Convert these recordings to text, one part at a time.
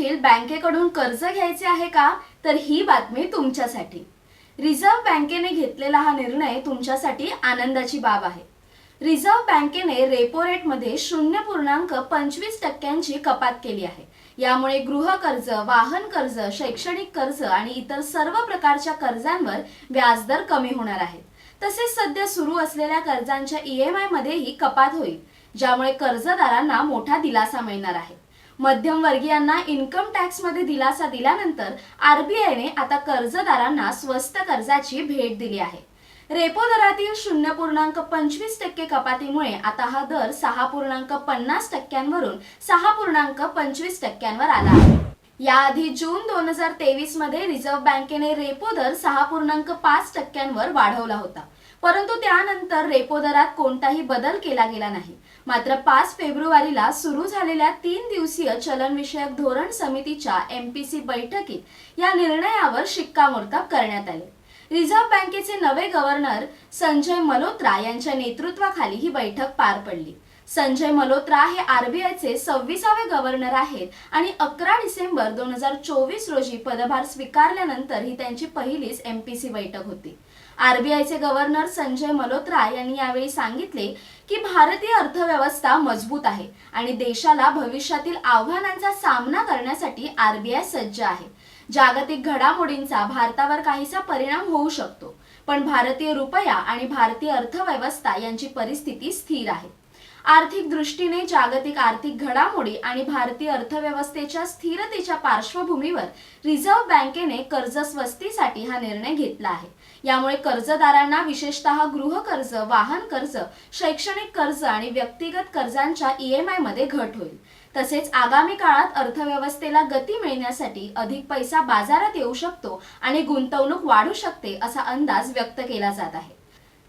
देखील बँकेकडून कर्ज घ्यायचे आहे का? तर ही बातमी तुमच्यासाठी. रिझर्व्ह बँकेने घेतलेला हा निर्णय तुमच्यासाठी आनंदाची बाब आहे. रिझर्व्ह बँकेने रेपो रेटमध्ये शून्य पूर्णांक पंचवीस टक्क्यांची कपात केली आहे. यामुळे गृह कर्ज वाहन कर्ज शैक्षणिक कर्ज आणि इतर सर्व प्रकारच्या कर्जांवर व्याजदर कमी होणार आहेत तसेच सध्या सुरू असलेल्या कर्जांच्या ई एम आय मध्येही कपात होईल ज्यामुळे कर्जदारांना मोठा दिलासा मिळणार आहे. मध्यमवर्गीयांना इन्कम टॅक्समध्ये दिलासा दिल्यानंतर आरबीआयने आता कर्जदारांना स्वस्त कर्जाची भेट दिली आहे. रेपो दरातील शून्य पूर्णांक पंचवीस टक्के कपातीमुळे आता हा दर सहा पूर्णांक पन्नास टक्क्यांवरून सहा पूर्णांक पंचवीस टक्क्यांवर आला आहे. याआधी जून दोन हजार तेवीसमध्ये रिझर्व्ह बँकेने रेपो दर सहा पूर्णांक पाच टक्क्यांवर वाढवला होता. परंतु त्यानंतर रेपो दरात कोणताही बदल केला गेला नाही. मात्र पाच फेब्रुवारीला सुरू झालेल्या तीन दिवसीय चलनविषयक धोरण समितीच्या एमपीसी बैठकीत या निर्णयावर शिक्कामोर्तब करण्यात आले. रिझर्व्ह बँकेचे नवे गव्हर्नर संजय मल्होत्रा यांच्या नेतृत्वाखाली ही बैठक पार पडली. संजय मल्होत्रा हे आरबीआयचे सव्वीसावे गव्हर्नर आहेत. आणि अकरा डिसेंबर दोन हजार चोवीस रोजी पदभार स्वीकारल्यानंतर ही त्यांची पहिलीच एमपीसी बैठक होती. आरबीआयचे गव्हर्नर संजय मल्होत्रा यांनी यावेळी सांगितले की भारतीय अर्थव्यवस्था मजबूत आहे आणि देशाला भविष्यातील आव्हानांचा सामना करण्यासाठी आरबीआय सज्ज आहे. जागतिक घडामोडींचा भारतावर काहीसा परिणाम होऊ शकतो पण भारतीय रुपया आणि भारतीय अर्थव्यवस्था यांची परिस्थिती स्थिर आहे. आर्थिक दृष्टीने जागतिक आर्थिक घडामोडी आणि भारतीय अर्थव्यवस्थेच्या स्थिरतेच्या पार्श्वभूमीवर रिझर्व्ह बँकेने कर्ज स्वस्तीसाठी हा निर्णय घेतला आहे. यामुळे कर्जदारांना विशेषतः गृह कर्ज वाहन कर्ज शैक्षणिक कर्ज आणि व्यक्तिगत कर्जांच्या ई मध्ये घट होईल. तसेच आगामी काळात अर्थव्यवस्थेला गती मिळण्यासाठी अधिक पैसा बाजारात येऊ शकतो आणि गुंतवणूक वाढू शकते असा अंदाज व्यक्त केला जात आहे.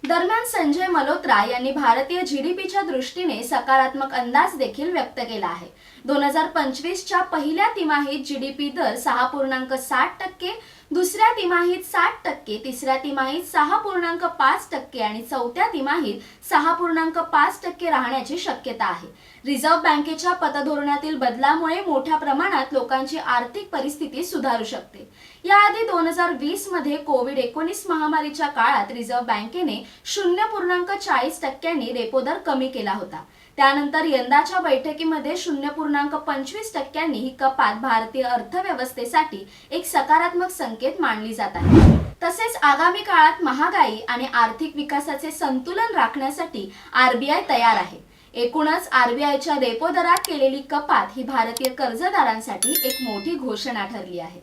दरम्यान संजय मल्होत्रा यांनी भारतीय जीडीपीच्या दृष्टीने सकारात्मक अंदाज देखील व्यक्त केला आहे. दोन हजार पंचवीसच्या पहिल्या तिमाहीत जीडीपी दर सहा पूर्णांक साठ टक्के दुसऱ्या तिमाहीत साठ टक्के तिसऱ्या तिमाहीत सहा पूर्णांक पाच टक्के आणि चौथ्या तिमाहीत सहा पूर्णांक पाच टक्के राहण्याची शक्यता आहे. रिझर्व्ह बँकेच्या पतधोरणातील बदलामुळे मोठ्या प्रमाणात लोकांची आर्थिक परिस्थिती सुधारू शकते. याआधी दोन हजार वीसमध्ये कोविड एकोणीस महामारीच्या काळात रिझर्व्ह बँकेने शून्य पूर्णांक चाळीस टक्क्यांनी रेपो दर कमी केला होता. त्यानंतर यंदाच्या बैठकीमध्ये शून्य पूर्णांक पंचवीस टक्क्यांनी ही कपात भारतीय अर्थव्यवस्थेसाठी एक सकारात्मक संकेत मानली जात आहे. तसेच आगामी काळात महागाई आणि आर्थिक विकासाचे संतुलन राखण्यासाठी आरबीआय तयार आहे. एकूणच आरबीआयच्या रेपो दरात केलेली कपात ही भारतीय कर्जदारांसाठी एक मोठी घोषणा ठरली आहे.